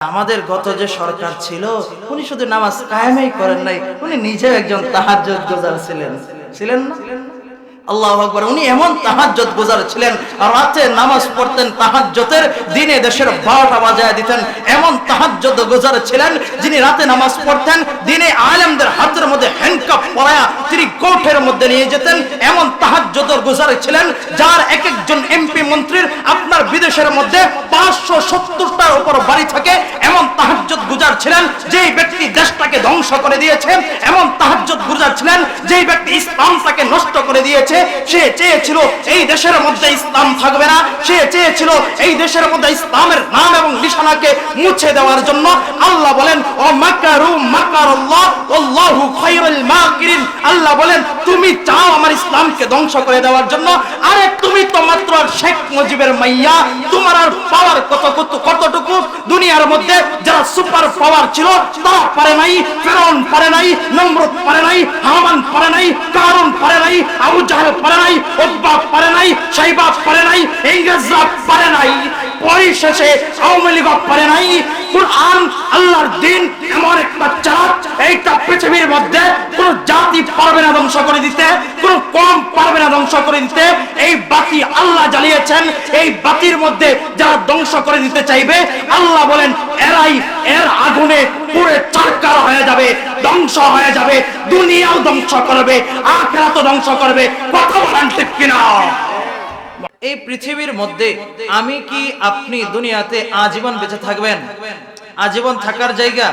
আমাদের গত যে সরকার ছিল, উনি শুধু নামাজ কায়েমই করেন নাই, উনি নিজেও একজন তাহার গুজার ছিলেন। ছিলেন না? আল্লাহ আকবর, উনি এমন তাহাজ্জত গুজার ছিলেন, রাতে নামাজ পড়তেন তাহাজ্জতের দিনে দেশের বারোটা বাজায় দিতেন, এমন তাহাজ্জত গুজার ছিলেন যিনি রাতে নামাজ পড়তেন, দিনে আলেমদের হাতের মধ্যে হ্যান্ডকাপ পরায়া তিনি কোর্টের মধ্যে নিয়ে যেতেন, এমন তাহাজ্জত গুজার ছিলেন যার এক একজন এমপি মন্ত্রীর আপনার বিদেশের মধ্যে পাঁচশো সত্তরটার উপর বাড়ি থাকে, এমন তাহাজ্জত গুজার ছিলেন যেই ব্যক্তি দেশটাকে ধ্বংস করে দিয়েছে, এমন তাহাজ্জত গুজার ছিলেন যেই ব্যক্তি ইসলামটাকে নষ্ট করে দিয়েছে সে চেয়েছিল এই দেশের মধ্যে ইসলাম থাকবে না। সে চেয়েছিল এই দেশের মধ্যে ইসলামের নাম এবং নিশানাকে মুছে দেওয়ার জন্য। আল্লাহ বলেন, ও আল্লাহু বলেন, তুমি চাও আমার ইসলামকে ধ্বংস করে দেওয়ার জন্য। আরে তুমি তো মাত্র শেখ মুজিবের মাইয়া। তোমার আর পাওয়ার কত কত কতটুকু? দুনিয়ার মধ্যে যারা সুপার পাওয়ার ছিল, তারা পারে নাই, ফেরাউন পারে নাই, নমরুদ পারে নাই, হামান পারে নাই, কারুন পারে নাই, আবু জাহেল পারে নাই উতবা পারে নাই সাইবা পারে নাই ইংরেজরা পারে নাই। পরিশেষে আওয়ামী লীগ পারে নাই। কোরআন, আল্লাহর দিন এমন এইটা পৃথিবীর মধ্যে কোন জাতি পারবে না ধ্বংস করে দিতে, কোন কম পারবে না ধ্বংস করে দিতে। এই বাতি আল্লাহ জ্বালিয়েছেন, এই বাতির মধ্যে যারা ধ্বংস করে দিতে চাইবে, আল্লাহ বলেন, এরাই এর আগুনে পুরে চারকার হয়ে যাবে, ধ্বংস হয়ে যাবে, দুনিয়াও ধ্বংস করবে আখেরাত ধ্বংস করবে। কথা বলেন ঠিক কিনা? এই পৃথিবীর মধ্যে আমি কি আপনি দুনিয়াতে আজীবন বেঁচে থাকবেন? আজীবন থাকার জায়গা।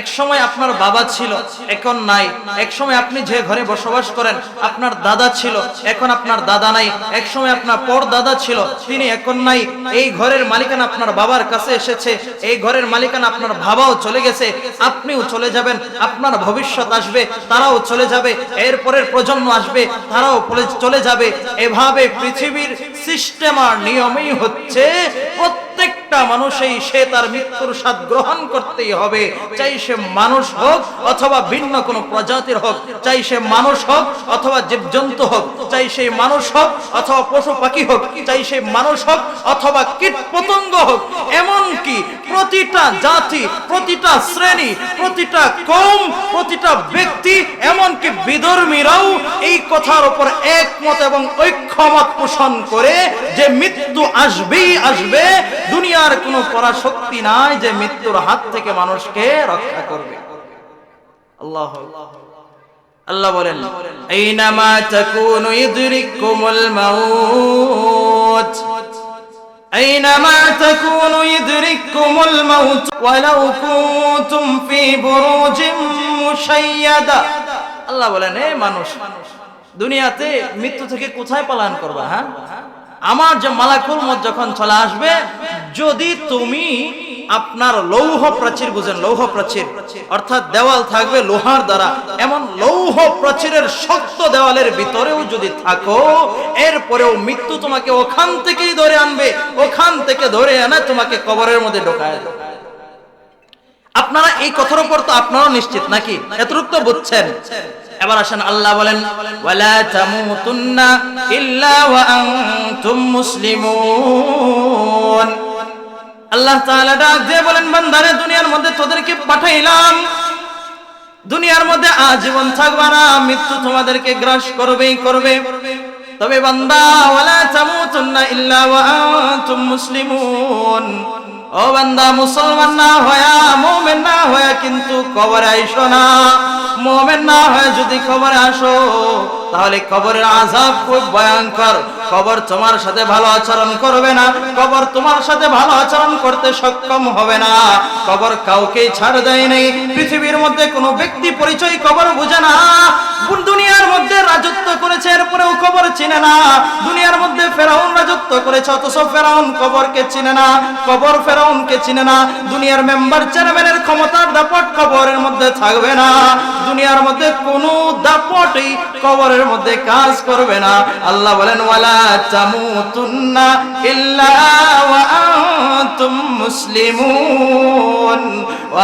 এক সময় আপনার বাবা ছিল, এখন নাই। এক সময় আপনি যে ঘরে বসবাস করেন, আপনার দাদা ছিল, এখন আপনার দাদা নাই। এক সময় আপনার পর দাদা ছিল, তিনি এখন নাই। এই ঘরের মালিকানা আপনার বাবার কাছে এসেছে। এই ঘরের মালিকানা আপনার বাবাও চলে গেছে। আপনিও চলে যাবেন, আপনার ভবিষ্যৎ আসবে, তারাও চলে যাবে এরপরের প্রজন্ম আসবে, তারাও চলে যাবে। এভাবে পৃথিবীর সিস্টেম আর নিয়মই হচ্ছে প্রত্যেকটা মানুষই সে তার মৃত্যুর স্বাদ গ্রহণ করতেই হবে। চাই সে মানুষ হোক অথবা ভিন্ন কোনো প্রজাতির হোক, চাই সে মানুষ হোক অথবা জীবজন্তু হোক, চাই সে মানুষ হোক অথবা পশু পাখি হোক, চাই সে মানুষ হোক অথবা কীট পতঙ্গ হোক, এমনকি প্রতিটা জাতি, প্রতিটা শ্রেণি, প্রতিটা কম, প্রতিটা ব্যক্তি, এমনকি বিধর্মীরাও এই কথার উপর একমত এবং ঐক্যমত পোষণ করে যে মৃত্যু আসবেই আসবে দুনিয়ার কোনো পরাশক্তি নাই যে মৃত্যুর হাত থেকে মানুষকে রক্ষা করবে। আল্লাহ আল্লাহ বলেন আইনামা তাকুনু ইদরিকুমুল মাউত। আইনামা মানুষ, দুনিয়াতে মৃত্যু থেকে কোথায় পালন করবা হ্যাঁ? আমার যে মালাকুল মত যখন চলে আসবে, যদি তুমি আপনার লৌহ প্রাচীর বুঝেন, লৌহ প্রাচীর, অর্থাৎ দেওয়াল থাকবে লোহার দ্বারা, এমন লৌহ প্রাচীরের শক্ত দেওয়ালের ভিতরেও যদি থাকো, এরপরেও মৃত্যু তোমাকে ওখান থেকেই ধরে আনবে, ওখান থেকে ধরে এনে তোমাকে কবরের মধ্যে ঢোকায় আপনারা এই কথার উপর তো আপনারাও নিশ্চিত নাকি? এতটুকু তো বুঝছেন। এবার আসেন, আল্লাহ বলেন আল্লাহ তাআলা বলেন, বান্দারে, দুনিয়ার মধ্যে তোদেরকে পাঠাইলাম। দুনিয়ার মধ্যে আজীবন থাকবা না, মৃত্যু তোমাদেরকে গ্রাস করবেই করবে। তবে বান্দা, ওয়ালা তামুতুন্না ইল্লা ওয়া মুসলিমুন। ও বান্দা, মুসলমান না হয়া, মোমেন না হয়া কিন্তু কবরে আইসো না। মোমেন না হয়ে যদি কবরে আসো তাহলে কবরের আযাব খুব ভয়ঙ্কর। কবর তোমার সাথে ভালো আচরণ করবে না। কবর তোমার সাথে ভালো আচরণ করতে সক্ষম হবে না। কবর কাউকে ছাড় দেয় নেই। পৃথিবীর মধ্যে কোনো ব্যক্তি পরিচয় কবর বুঝে না। দুনিয়ার মধ্যে রাজত্ব করেছে, এরপরেও কবর চিনে না। দুনিয়ার মধ্যে ফেরাউন রাজত্ব করেছে, অথচ ফেরাউন কবরকে চিনে না। কবর ফেরাউনকে চিনে না। দুনিয়ার মেম্বার চেয়ারম্যানের ক্ষমতার দাপট কবরের মধ্যে থাকবে না। দুনিয়ার মধ্যে কোনো দাপটই কবরের মধ্যে কাজ করবে না। আল্লাহ বলেন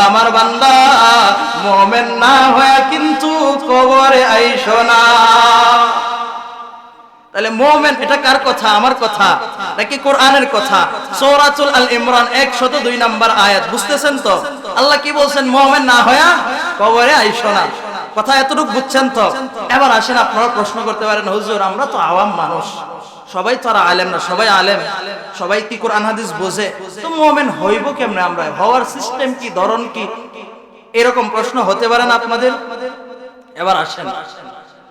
আমার বান্দা, মুমিন না হয়ে কিন্তু কবরে আইসো না। তাহলে মোমেন এটা কার কথা? আমার কথা? নাকি কোরআনের কথা? সৌরাতুল আল ইমরান একশত দুই নাম্বার আয়াত, বুঝতেছেন তো? আল্লাহ কি বলছেন? মোমেন না হয়া কবরে আইসো না। কথা এতটুকু বুঝছেন তো? এবার আসেন, আপনারা প্রশ্ন করতে পারেন, হুজুর, আমরা তো আওয়াম মানুষ। সবাই তো আর আলেম না, সবাই আলেম। সবাই কি কোরআন, হাদিস বোঝে? তো মোমেন হইব কেমনে আমরা? হওয়ার সিস্টেম কি, ধরন কি? এরকম প্রশ্ন হতে পারে না আপনাদের? এবার আসেন।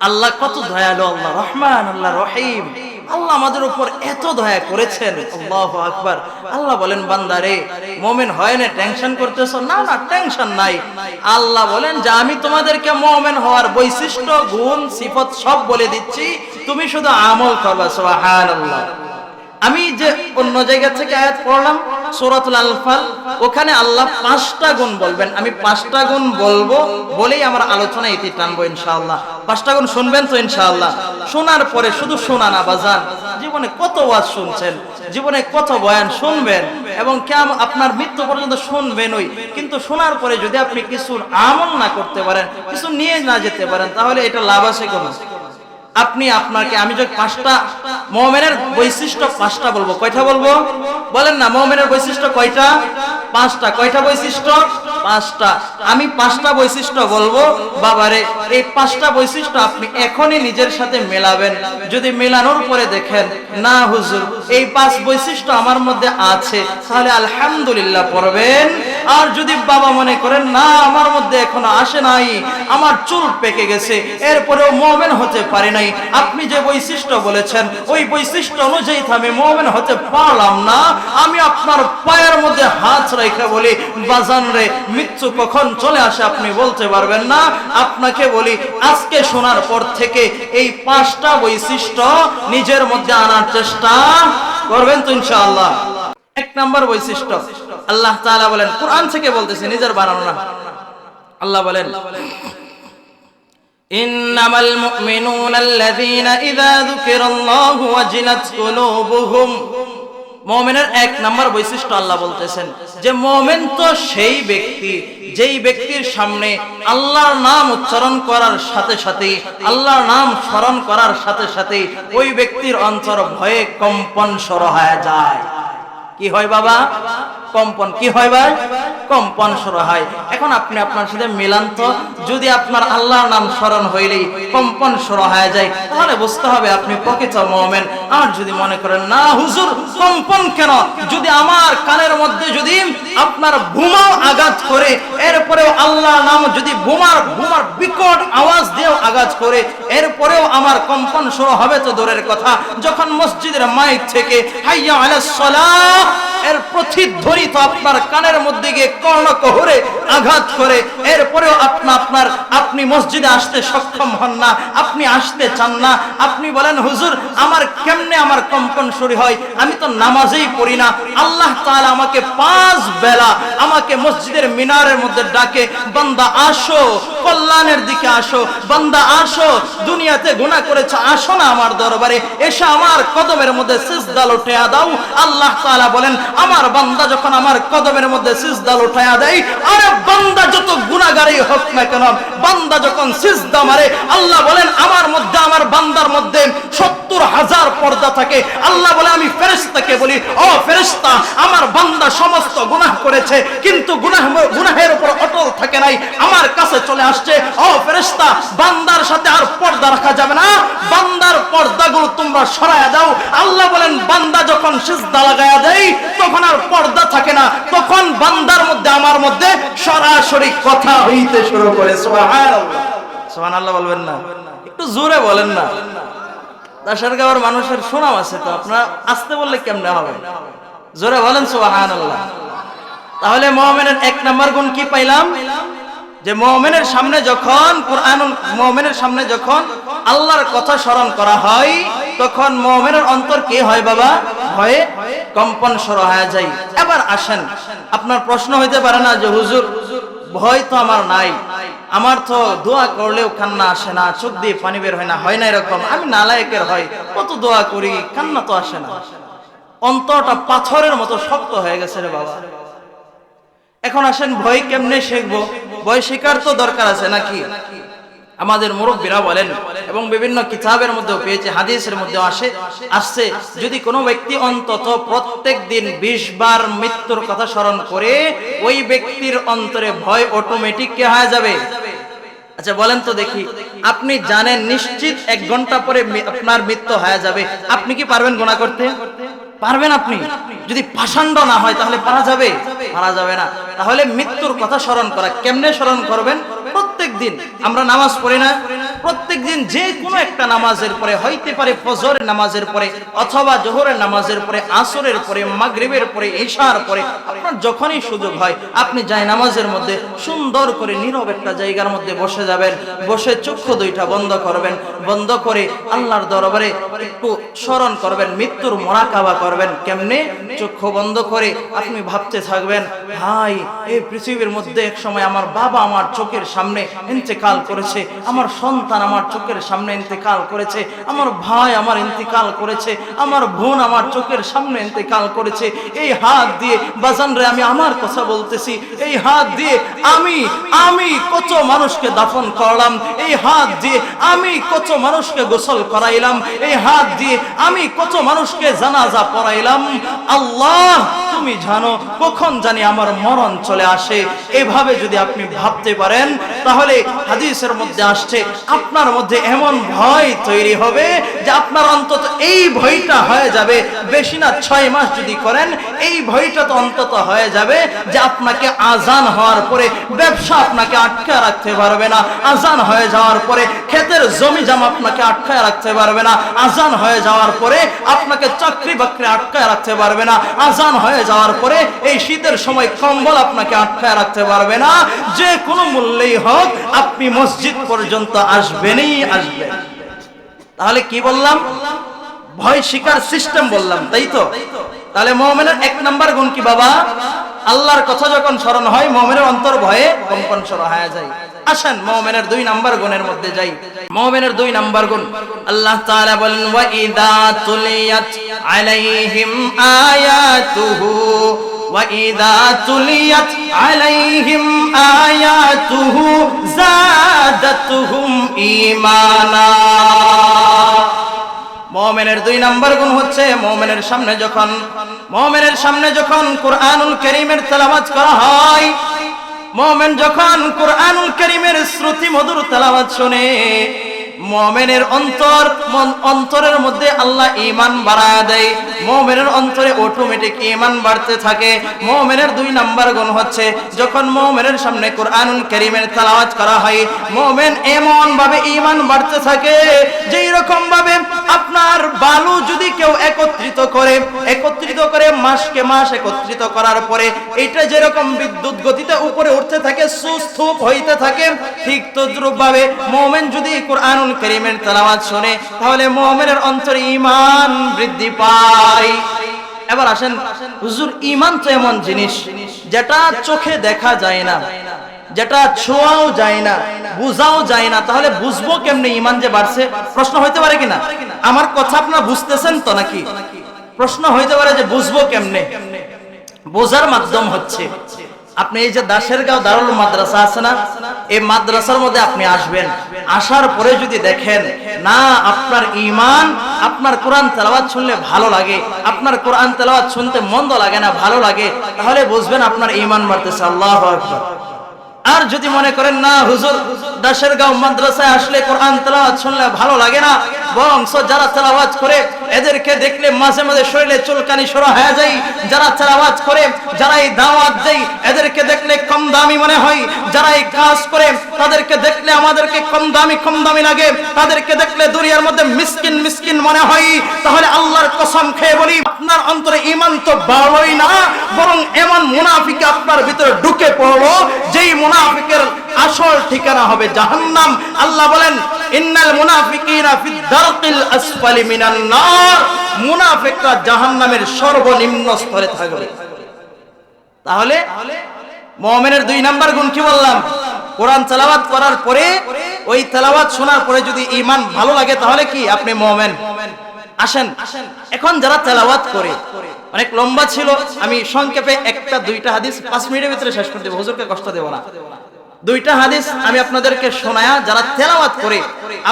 আল্লাহ কত দয়ালু, আল্লাহ রহমান, আল্লাহ রহিম। আল্লাহ আমাদের উপর এত দয়া করেছেন। আল্লাহ আকবার। আল্লাহ বলেন বান্দারে মোমেন হয় না, টেনশন করতেছ? না না, টেনশন নাই। আল্লাহ বলেন, যে, আমি তোমাদেরকে মোমেন হওয়ার বৈশিষ্ট্য, গুণ, সিফত সব বলে দিচ্ছি। তুমি শুধু আমল করবা, সুবহানাল্লাহ। আমি যে অন্য জায়গা থেকে আয়াত পড়লাম, সূরাতুল আনফাল, ওখানে আল্লাহ পাঁচটা গুণ বলবেন। আমি পাঁচটা গুণ বলব বলেই আমার আলোচনা ইতি টানবো ইনশাআল্লাহ। পাঁচটা গুণ শুনবেন তো ইনশাআল্লাহ। শোনার পরে শুধু শোনা না, বাজান। জীবনে কত ওয়াজ শুনছেন? জীবনে কত বয়ান শুনবেন? এবং কেমন আপনার মৃত্যু পর্যন্ত শুনবেন ওই কিন্তু শোনার পরে যদি আপনি কিছু আমল না করতে পারেন, কিছু নিয়ে না যেতে পারেন, তাহলে এটা লাভ আছে কোনো? আপনি আপনাকে, আমি যদি পাঁচটা মোমেনের বৈশিষ্ট্য পাঁচটা বলব। কয়টা বলব? বলেন না, মোমেনের বৈশিষ্ট্য কয়টা? পাঁচটা। কয়টা বৈশিষ্ট্য? পাঁচটা। আমি পাঁচটা বৈশিষ্ট্য বলব, বাবারে, এই পাঁচটা বৈশিষ্ট্য আপনি এখনই নিজের সাথে মেলাবেন। যদি মেলানোর পরে দেখেন, না হুজুর, এই পাঁচ বৈশিষ্ট্য আমার মধ্যে আছে, তাহলে আলহামদুলিল্লাহ পড়বেন। আর যদি বাবা মনে করেন, না, আমার মধ্যে এখনও আসে নাই, আমার চুল পেকে গেছে, এরপরেও মোমেন হতে পারে নাই আপনি যে বৈশিষ্ট্য বলেছেন, ওই বৈশিষ্ট্য অনুযায়ী আমি মোমেন হতে পারলাম না। আমি আপনার পায়ের মধ্যে হাত রেখে বলি, বাজান রে, মৃত্যু কখন চলে আসে আপনি বলতে পারবেন না? আপনাকে বলি, আজকে শোনার পর থেকে এই পাঁচটা বৈশিষ্ট্য নিজের মধ্যে আনার চেষ্টা করবেন তো ইনশাআল্লাহ। এক নাম্বার বৈশিষ্ট্য, আল্লাহ তাআলা বলেন, কোরআন থেকে বলতেছে, নিজের বানানো না। আল্লাহ বলেন إنما المؤمنون الذين إذا ذكر الله وجلت قلوبهم মোমেনের এক নাম্বার বৈশিষ্ট্য আল্লাহ বলতেছেন যে মোমেন তো সেই ব্যক্তি যেই ব্যক্তির সামনে আল্লাহর নাম উচ্চারণ করার সাথে সাথে আল্লাহর নাম স্মরণ করার সাথে সাথে ওই ব্যক্তির অন্তর ভয়ে কম্পন সর হয়ে যায় কি হয় বাবা কম্পন কি হয় ভাই? কম্পন শুরু হয়। এখন আপনি আপনার সাথে মিলান তো। যদি আপনার আল্লাহর নাম স্মরণ হইলেই কম্পন শুরু হয়ে যায়, তাহলে বুঝতে হবে আপনি প্রকৃত মোমেন। আর যদি মনে করেন, না, হুজুর, কম্পন কেন? যদি আমার কানের মধ্যে যদি আপনার বোমাও আঘাত করে, এরপরেও আল্লাহর নাম যদি বোমার বোমার বিকট আওয়াজ দিয়েও আঘাত করে, এরপরেও আমার কম্পন শুরু হবে তো দূরের কথা। যখন মসজিদের মাইক থেকে, হাইয়া আলাস এর প্রতিধ্বনিত আপনার কানের মধ্যে গিয়ে কর্ণকহরে আঘাত করে। এরপরেও আপনা আপনার, আপনি মসজিদে আসতে সক্ষম হন না, আপনি আসতে চান না। আপনি বলেন, হুজুর, আমার কেমনে আমার কম্পন শুরু হয়? আমি তো নামাজেই পড়ি না। আল্লাহ তাআলা আমাকে পাঁচ বেলা আমাকে মসজিদের মিনারের মধ্যে ডাকে, বান্দা আসো, কল্যাণের দিকে আসো, বান্দা আসো, দুনিয়াতে গুনাহ করেছে, আসো না আমার দরবারে। এসে আমার কদমের মধ্যে সিজদা লুটিয়া দাও। আল্লাহ তাআলা বলেন আমার বান্দা যখন আমার কদমের মধ্যে সিজদা লুটায়া দেয়, আরে বান্দা যত গুনাহগারই হোক না কেন, বান্দা যখন সিজদা মারে, আল্লাহ বলেন, আমার মধ্যে, আমার বান্দার মধ্যে সত্তর হাজার পর্দা থাকে। আল্লাহ বলে, আমি ফেরেশতাকে বলি, ও ফেরেশতা, আমার বান্দা সমস্ত গুনাহ করেছে, কিন্তু গুনাহ গুনাহের উপর অটল থাকে নাই, আমার কাছে চলে আসছে, ও ফেরেশতা, বান্দার সাথে আর পর্দা রাখা যাবে না, বান্দার পর্দাগুলো তোমরা সরায়া দাও। আল্লাহ বলেন, বান্দা যখন সিজদা লাগায়া দেয় তখন আর পর্দা থাকে না, তখন বান্দার মধ্যে, আমার মধ্যে সরাসরি কথা হইতে শুরু করে সুবহানাল্লাহ বলবেন না। একটু জোরে বলেন না। দাসারগাঁওয়ের মানুষের সুনাম আছে তো, আপনারা আসতে বললে কেমনে হবে? জোরে বলেন, সুবহানাল্লাহ। তাহলে মুমিনের এক নাম্বার গুণ কি পাইলাম? যে মুমিনের সামনে যখন, কোরআনুল, মুমিনের সামনে যখন আল্লাহর কথা স্মরণ করা হয় তখন মুমিনের অন্তর কি হয় বাবা? ভয়ে কম্পন শুরু হয়ে যায়। এবার আসেন। আপনার প্রশ্ন হইতে পারে না যে, হুজুর, ভয় তো আমার নাই। আমার তো দোয়া করলেও কান্না আসে না, চোখ দিয়ে পানি বের হয় না হয় না এরকম। আমি নালায়কের হয়, কত দোয়া করি, কান্না তো আসে না। অন্তরটা পাথরের মতো শক্ত হয়ে গেছে রে বাবা। এখন আসেন, ভয় কেমনে শিখব? ভয় শেখার তো দরকার আছে নাকি? আমাদের মুরব্বীরা বলেন এবং বিভিন্ন কিতাবের মধ্যেও পেয়েছে, হাদিসের মধ্যেও আসে, আসছে। যদি কোনো ব্যক্তি অন্তত প্রত্যেক দিন বিশ বার মৃত্যুর কথা স্মরণ করে, ওই ব্যক্তির অন্তরে ভয় অটোমেটিক কে হয়ে যাবে? আচ্ছা বলেন তো দেখি, আপনি জানেন নিশ্চিত এক ঘণ্টা পরে আপনার মৃত্যু হয়ে যাবে। আপনি কি পারবেন গোনা করতে? পারবেন আপনি। যদি পাষাণ্ড না হয় তাহলে পারা যাবে? পারা যাবে না। তাহলে মৃত্যুর কথা স্মরণ করা, কেমনে স্মরণ করবেন? দিন আমরা নামাজ পড়ি না। প্রত্যেক দিন যে কোনো একটা নামাজের পরে, হইতে পারে ফজরের নামাজের পরে অথবা জোহরের নামাজের পরে, আসরের পরে, মাগরিবের পরে, ঈশার পরে, আপনার যখনই সুযোগ হয়, আপনি যাই নামাজের মধ্যে সুন্দর করে নীরব একটা জায়গার মধ্যে বসে যাবেন, বসে চক্ষু দুইটা বন্ধ করবেন, বন্ধ করে আল্লাহর দরবারে একটু স্মরণ করবেন, মৃত্যুর মোরাকাবা করবেন, কেমনে? চক্ষু বন্ধ করে আপনি ভাবতে থাকবেন, ভাই, এই পৃথিবীর মধ্যে এক সময় আমার বাবা আমার চোখের সামনে ইন্তেকাল করেছে, আমার সন্তান আমার চোখের সামনে ইন্তেকাল করেছে, আমার ভাই আমার ইন্তেকাল করেছে, আমার বোন আমার চোখের সামনে ইন্তেকাল করেছে, এই হাত দিয়ে, বাজান রে, আমি আমার কথা বলতেছি, এই হাত দিয়ে আমি আমি কত মানুষকে দাফন করলাম, এই হাত দিয়ে আমি কত মানুষকে গোসল করাইলাম, এই হাত দিয়ে আমি কত মানুষকে জানাজা পড়াইলাম, আল্লাহ তুমি জানো কখন জানি আমার মরণ চলে আসে। এভাবে যদি আপনি ভাবতে পারেন, তাহলে হাদিসের মধ্যে আসছে, আপনার মধ্যে এমন ভয় তৈরি হবে যে আপনার অন্তত এই ভয়টা হয়ে যাবে। বেশি না ছয় মাস যদি করেন, এই ভয়টা তো অন্তত হয়ে যাবে যে আপনাকে আজান হওয়ার পরে ব্যবসা আপনাকে আটকে রাখতে পারবে না। আজান হয়ে যাওয়ার পরে ক্ষেতের জমি জামা আপনাকে আটকায় রাখতে পারবে না। আজান হয়ে যাওয়ার পরে আপনাকে চাকরি বাকরি আটকায় রাখতে পারবে না। আজান হয়ে যাওয়ার পরে এই শীতের সময় কম্বল আপনাকে আটকায় রাখতে পারবে না। যে কোনো মূল্যেই হোক, আপনি মসজিদ পর্যন্ত আসবেনই আসবেন। তাহলে কি বললাম? ভয় শিকার সিস্টেম বললাম, তাই তো? তাহলে মোমেনের এক নাম্বার গুণ কি বাবা? আল্লাহর কথা যখন স্মরণ হয়, মোমেনের অন্তর ভয়ে কম্পন সর যায়। আসেন, মোমেনের দুই নাম্বার গুণের মধ্যে যাই। মোমেনের দুই নাম্বার গুণ, আল্লাহ তাআলা বলেন, ওয়া ইদা তুলিয়াত আলাইহিম আয়াতুহু, ওয়া ইদা তুলিয়াত আলাইহিম আয়াতুহু ঈমানা। মোমেনের দুই নাম্বার গুণ হচ্ছে মোমেনের সামনে যখন, মোমেনের সামনে যখন কোরআনুল করিমের তেলামাজ করা হয়, মোমেন যখন কোরআনুল করিমের শ্রুতি মধুর তেলামাজ শুনে মোমেনের অন্তর অন্তরের মধ্যে আল্লাহ ইমান বাড়ায় দেয়। মোমেনের অন্তরে অটোমেটিক ইমান বাড়তে থাকে। মোমেনের দুই নাম্বার গুণ হচ্ছে, যখন মোমেনের সামনে কোরআনুল করিমের তেলাওয়াত করা হয়, মোমেন এমন ভাবে ইমান বাড়তে থাকে যেই রকম ভাবে আপনার বালু যদি কেউ একত্রিত করে একত্রিত করে মাসকে মাস একত্রিত করার পরে এটা যেরকম বিদ্যুৎ গতিতে উপরে উঠতে থাকে সুস্থুপ হইতে থাকে, ঠিক তদ্রুপ ভাবে মোমেন যদি কোরআনুল করিমের তেলাওয়াত শোনে, তাহলে মোমেনের অন্তরে ইমান বৃদ্ধি পায়। এবার আসেন, হুজুর ইমান তো এমন জিনিস, যেটা চোখে দেখা যায় না, যেটা ছোঁয়াও যায় না, বুঝাও যায় না, তাহলে বুঝব কেমনে ইমান যে বাড়ছে? প্রশ্ন হইতে পারে কিনা? আমার কথা আপনারা বুঝতেছেন তো নাকি? প্রশ্ন হইতে পারে যে বুঝব কেমনে? বোঝার মাধ্যম হচ্ছে। আপনি এই যে দাসের গাঁও দারুল মাদ্রাসা আছে না, এই মাদ্রাসার মধ্যে আপনি আসবেন। আসার পরে যদি দেখেন, না, আপনার ইমান আপনার কোরআন তেলাওয়াত শুনলে ভালো লাগে, আপনার কোরআন তেলাওয়াত শুনতে মন্দ লাগে না, ভালো লাগে, তাহলে বুঝবেন আপনার ইমান মারতেছে আল্লাহ আকবার। আর যদি মনে করেন, না, হুজুর, দাসের গাঁও মাদ্রাসায় আসলে কোরআন তেলাওয়াত শুনলে ভালো লাগে না। বংশ যারা তেলাওয়াত করে, এদেরকে দেখলে মাঝে মাঝে শরীরে চুলকানি সরা হয়ে যায়। যারা তেলাওয়াত করে যারা এই দাওয়াত দেয়, এদেরকে দেখলে কম দামি মনে হয়। যারা এই কাজ করে, তাদেরকে দেখলে আমাদেরকে কম দামি কম দামি লাগে। তাদেরকে দেখলে দুনিয়ার মধ্যে মিসকিন মিসকিন মনে হয়। তাহলে আল্লাহর তো বাড়লই না, বরং এমন মুনাফিকে আপনার ভিতরে ঢুকে পড়ল, যেই মুনাফিকের আসল ঠিকানা হবে জাহান্নাম। আল্লাহ বলেন, ইন্নাল মুনাফিকিনা দারকিল আসফালি মিনান নার। মুনাফিকরা জাহান্নামের সর্বনিম্ন স্তরে থাকবে। তাহলে, মুমিনের দুই নাম্বার গুণ কি বললাম? কোরআন তেলাওয়াত করার পরে, ওই তেলাওয়াত শোনার পরে যদি ঈমান ভালো লাগে, তাহলে কি? আপনি মুমিন। আসেন। এখন যারা তেলাওয়াত করে অনেক লম্বা ছিল, আমি সংক্ষেপে একটা, দুইটা হাদিস পাঁচ মিনিটের ভিতরে শেষ করে দেবো, হুজুরকে কষ্ট দেবো না। দুইটা হাদিস আমি আপনাদেরকে শোনায়া, যারা তেলাওয়াত করে,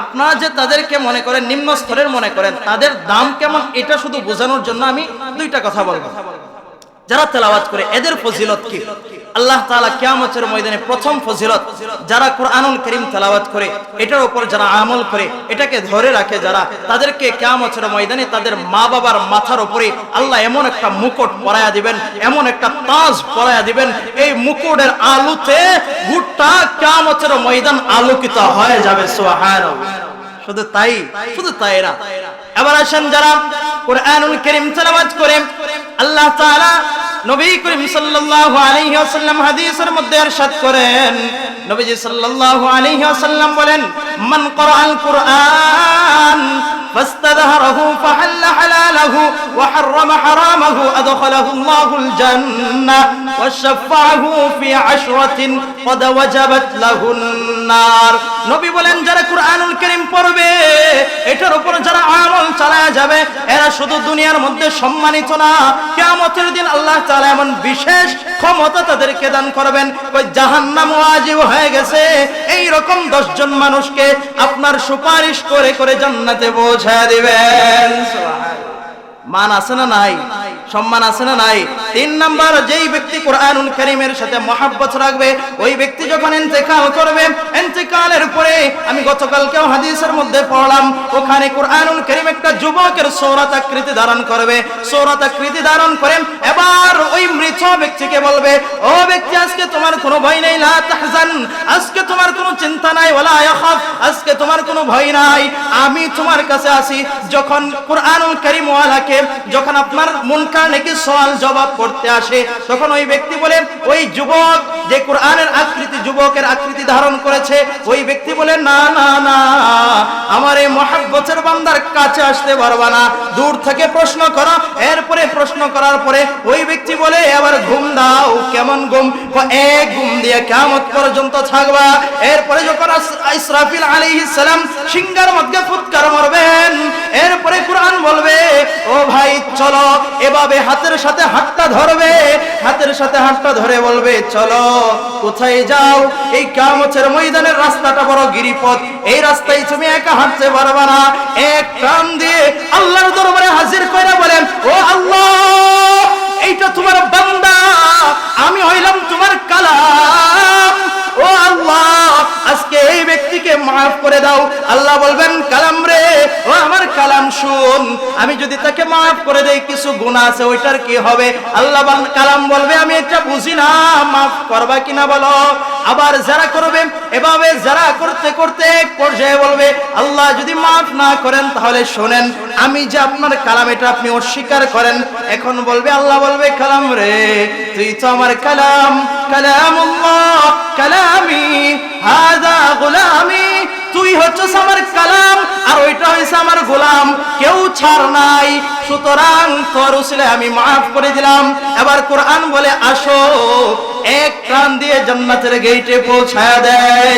আপনারা যে তাদেরকে মনে করেন, নিম্ন স্তরের মনে করেন, তাদের দাম কেমন, এটা শুধু বোঝানোর জন্য আমি দুইটা কথা বলব। যারা তেলাওয়াত করে, এদের ফজিলত কি? আল্লাহ তাআলা কিয়ামতের ময়দানে প্রথম ফজিলত, যারা কোরআনুল করিম তেলাওয়াত করে, এটার উপর যারা আমল করে, এটাকে ধরে রাখে যারা, তাদেরকে কিয়ামতের ময়দানে তাদের মা বাবার মাথার উপরে আল্লাহ এমন একটা মুকুট পরায়া দিবেন, এমন একটা তাজ পরায়া দিবেন, এই মুকুটের আলোতে গোটা কিয়ামতের ময়দান আলোকিত হয়ে যাবে, সুবহানাল্লাহ। শুধু তাই শুধু তাই না। এবার আসেন যারা কোরআনুল করিম তেলাওয়াত করে আল্লাহ তাআলা নবী করিম সাল্লাল্লাহু আলাইহি ওয়াসাল্লাম হাদিসের মধ্যে ارشاد করেন। নবীজি সাল্লাল্লাহু আলাইহি ওয়াসাল্লাম বলেন, মান করাআল কুরআন فاستظهره فحل حلاله وحرم حرامه أدخله الله الجنة وشفعه في عشرة قد وجبت له النار নবী বলেন যারা কুরআনুল কারীম পড়বে এটার উপর যারা আমল চালায়া যাবে এরা শুধু দুনিয়ার মধ্যে সম্মানিত না কিয়ামতের দিন আল্লাহ তাআলা এমন বিশেষ ক্ষমতা তাদেরকে দান করবেন ওই জাহান্নাম ওয়াজিব হয়ে গেছে এই রকম 10 জন মানুষকে আপনার সুপারিশ করে করে জান্নাতে পৌঁছায় দিবেন। মান আছে না নাই? সম্মান আছে না নাই? তিন নাম্বার, যেই ব্যক্তি কোরআনুল কারীমের সাথে মহাব্বত রাখবে, ওই ব্যক্তি যখন ইন্তেকাল করবে, ইন্তেকালের পরে আমি গতকালকেও হাদিসের মধ্যে পড়লাম, ওখানে কোরআনুল কারীম একটা যুবকের সৌরাত আকৃতি ধারণ করবে। সৌরাত আকৃতি ধারণ করে এবার ওই মৃত ব্যক্তিকে বলবে, ও ব্যক্তি, আজকে তোমার কোনো ভয় নেই, লা তাহজান। আজকে তোমার কোনো চিন্তা নাই, ওয়ালা ইয়াখাফ। আজকে তোমার কোনো ভয় নাই। আমি তোমার কাছে আসি যখন কোরআনুল কারীম ওয়ালাকে যখন আপনার মুনকার নাকি সওয়াল জবাব করতে আসে। তখন ওই ব্যক্তি বলেন, ওই যুবক যে কোরআনের আকৃতি যুবকের আকৃতি ধারণ করেছে, ওই ব্যক্তি বলেন না না না, আমার এই মহাব্বতের বান্দার কাছে আসতে পারবা না। দূর থেকে প্রশ্ন করো। এরপরে প্রশ্ন করার পরে ওই ব্যক্তি বলে, এবার ঘুম দাও কেমন ঘুম ক- এক ঘুম দিয়ে কেমন পর্যন্ত থাকবা এরপরে যখন ইসরাফিল মধ্যে ফুৎকার মারবেন, এরপরে কোরআন বলবে, ও ভাই, চলো। এভাবে হাতের সাথে হাতটা ধরবে, হাতের সাথে হাতটা ধরে বলবে, চলো, কোথায় যাও? এই কামচের ময়দানের রাস্তাটা বড় গিরিপথ। এই রাস্তায় তুমি একা হাঁটতে পারবে না। এক কান দিয়ে আল্লাহর দরবারে হাজির করে বলেন, ও আল্লাহ এইটা তোমার বান্দা, আমি হইলাম তোমার কালাম। ও আল্লাহ, আজকে এই ব্যক্তিকে মাফ করে দাও। আল্লাহ বলবেন, কালাম রে, ও আমার কালাম শুন। আমি যদি তাকে মাফ করে দেই, কিছু গুনাহ আছে, ওইটার কি হবে? আল্লাহ কালাম বলবে, আমি এটা বুঝি না, মাফ করবা কিনা বলো? আবার যারা করবে, এভাবে যারা করতে করতে এক পর্যায়ে বলবে, আল্লাহ যদি মাফ না করেন, তাহলে শোনেন আমি যে আপনার কালাম, এটা আপনি অস্বীকার করেন। এখন বলবে, আল্লাহ বলবে, কালাম রে, তুই তো আমার কালাম। কালামুল্লাহ, কালামি, হাদা গোলামি, তুই হচ্ছিস আমার কালাম, আর ওইটা হয়েছে আমার গোলাম। কেউ ছাড় নাই, সুতরাং তোর উসিলে আমি মাফ করে দিলাম। এবার কোরআন বলে, আসো, এক প্রাণ দিয়ে জান্নাতের গেইটে পৌঁছায় দেয়।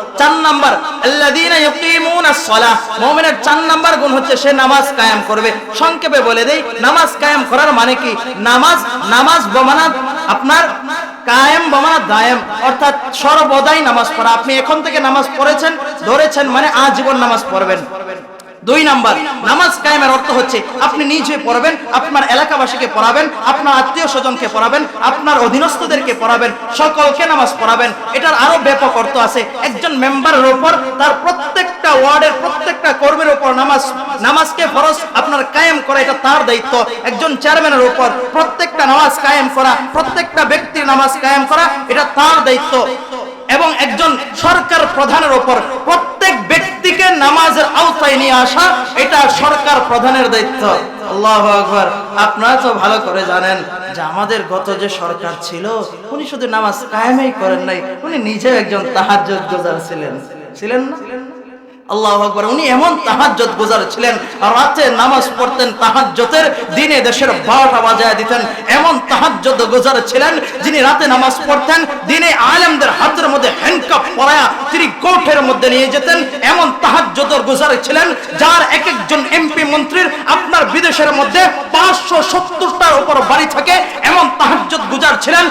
চার নাম্বার, আল্লাযীনা চার নাম্বার গুণ হচ্ছে সে নামাজ কায়েম করবে। সংক্ষেপে বলে দেই, নামাজ কায়েম করার মানে কি? নামাজ নামাজ বমানাত আপনার কায়েম বমানা দায়েম। অর্থাৎ সর্বদাই নামাজ পড়া। আপনি এখন থেকে নামাজ পড়েছেন, ধরেছেন মানে আজীবন নামাজ পড়বেন। দুই নাম্বার, নামাজ কায়েমের অর্থ হচ্ছে আপনি নিজে পড়বেন, আপনার এলাকাবাসীকে পড়াবেন, আপনার আত্মীয় স্বজনকে পড়াবেন, আপনার অধীনস্থদেরকে পড়াবেন, সকলকে নামাজ পড়াবেন। এটার আরও ব্যাপক অর্থ আছে। একজন মেম্বারের উপর তার প্রত্যেকটা ওয়ার্ডের প্রত্যেকটা কর্মীর উপর নামাজ, নামাজকে ফরজ আপনার কায়েম করা, এটা তার দায়িত্ব। একজন চেয়ারম্যানের উপর প্রত্যেকটা নামাজ কায়েম করা, প্রত্যেকটা ব্যক্তির নামাজ কায়েম করা, এটা তার দায়িত্ব। এবং একজন সরকার প্রধানের উপর প্রত্যেক ব্যক্তিকে নামাজের আওতায় নিয়ে আসা, এটা সরকার প্রধানের দায়িত্ব। আল্লাহ আকবার। আপনারা তো ভালো করে জানেন যে আমাদের গত যে সরকার ছিল, উনি শুধু নামাজ কায়েমই করেন নাই, উনি নিজেও একজন তাহাজ্জুদ গুজার ছিলেন। ছিলেন না? আল্লাহ আকবর। উনি এমন তাহাজ্জত গুজার ছিলেন, রাতে নামাজ পড়তেন তাহাজ্জতের দিনে দেশের বারোটা বাজায় দিতেন। এমন তাহাজ্জত গুজার ছিলেন, যিনি রাতে নামাজ পড়তেন, দিনে আলেমদের তিনি কোর্টের মধ্যে নিয়ে যেতেন। এমন গুজার ছিলেন যার এক একজন এমপি মন্ত্রীর আপনার বিদেশের মধ্যে পাঁচশো সত্তরটার উপর বাড়ি থাকে। এমন গুজার ছিলেন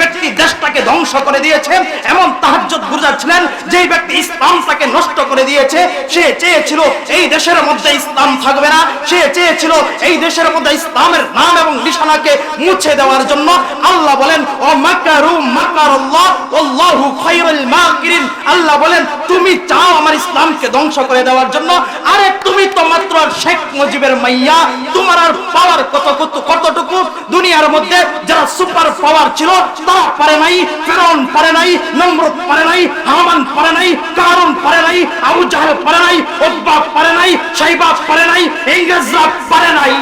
ব্যক্তি দেশটাকে ধ্বংস করে দিয়েছে। এমন তাহাজ্জত গুজার ছিলেন যেই ব্যক্তি ইসলামটাকে নষ্ট করে দিয়েছে। সে চেয়েছিল এই দেশের মধ্যে ইসলাম থাকবে না। সে চেয়েছিল এই দেশের মধ্যে ইসলামের নাম এবং নিশানাকে মুছে দেওয়ার জন্য। আল্লাহ বলেন ও মাকারু মাকারাল্লাহ আল্লাহু খায়রুল মাকিরিন আল্লাহ বলেন, তুমি চাও আমার ইসলামকে ধ্বংস করে দেওয়ার জন্য, আরে তুমি তো মাত্র শেখ মুজিবের মাইয়া, তোমার আর পাওয়ার কত কতটুকু? দুনিয়ার মধ্যে যারা সুপার পাওয়ার ছিল, তারা পারে নাই, ফেরাউন পারে নাই, নমরুদ পারে নাই, হামান পারে নাই কারণ পারে নাই, আবু জাহেল পারে নাই ওব্বা পারে নাই, সাইবা পারে নাই, ইংরেজরা পারে নাই।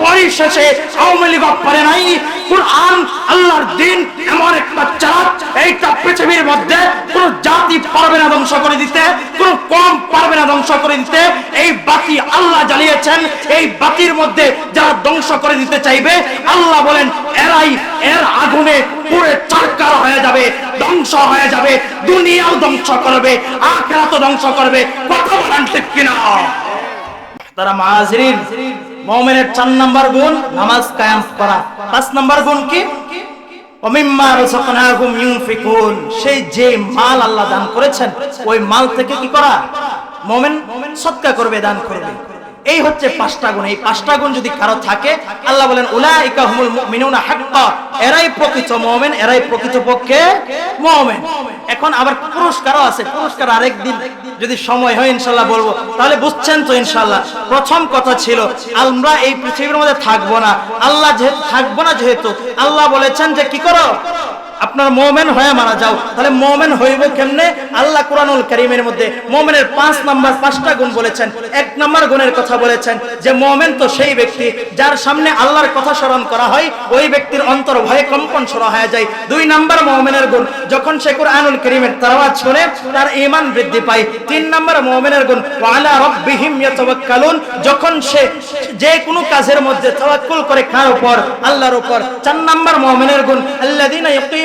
পরিশেষে আওয়ামী লীগ পারে নাই। কোরআন, আল্লাহর দিন এমন একটা চাঁদ এইটা পৃথিবীর মধ্যে কোন জাতি পারবে না ধ্বংস করে দিতে, কোন কম পারবে না ধ্বংস করে দিতে। এই বাতি আল্লাহ জ্বালিয়েছেন। এই বাতির মধ্যে যারা ধ্বংস করে দিতে চাইবে, আল্লাহ বলেন, এরাই এর আগুনে পুরে চারকার হয়ে যাবে, ধ্বংস হয়ে যাবে, দুনিয়াও ধ্বংস করবে, আখেরাতও ধ্বংস করবে। কথা বলেন ঠিক কিনা? তারা মাহাজিরিন। মুমিনের চার নাম্বার গুণ, নামাজ কায়াম করা। পাঁচ নাম্বার গুণ কি? সেই যে মাল আল্লাহ দান করেছেন, ওই মাল থেকে কি করা? মোমেন সৎকা করবে, দান করবে। এই হচ্ছে পাঁচটা গুণ। এই পাঁচটা গুণ যদি কারও থাকে, আল্লাহ বলেন, উলাইকা হাক্কা। এরাই প্রকৃত মুমিন, এরাই প্রকৃতপক্ষে মুমিন। এখন আবার পুরস্কারও আছে, পুরস্কার আরেকদিন যদি সময় হয় ইনশাল্লাহ বলব। তাহলে বুঝছেন তো ইনশাল্লাহ প্রথম কথা ছিল, আমরা এই পৃথিবীর মধ্যে থাকব না। আল্লাহ থাকব না, যেহেতু আল্লাহ বলেছেন যে, কি করো? আপনার মোমেন হয়ে মারা যাও। তাহলে মোমেন হইব কেমনে? আল্লাহ কোরআনুল করিমের মধ্যে মোমেনের পাঁচ নাম্বার, পাঁচটা গুণ বলেছেন। এক নাম্বার গুণের কথা বলেছেন যে, মোমেন তো সেই ব্যক্তি যার সামনে আল্লাহর কথা স্মরণ করা হয়, ওই ব্যক্তির অন্তর ভয়ে কম্পন সরা হয়ে যায়। দুই নাম্বার মোমেনের গুণ, যখন সে কোরআনুল করিমের তারাওয়াত শুনে, তার ঈমান বৃদ্ধি পায়। তিন নাম্বার মোমেনের গুণ, ওয়ালা রব্বিহিম ইয়াতাওয়াক্কালুন, যখন সে যে কোনো কাজের মধ্যে তাওয়াক্কুল করে কার উপর? আল্লাহর উপর। চার নাম্বার মুমিনের গুণ, আল্লাযিনা সালাহ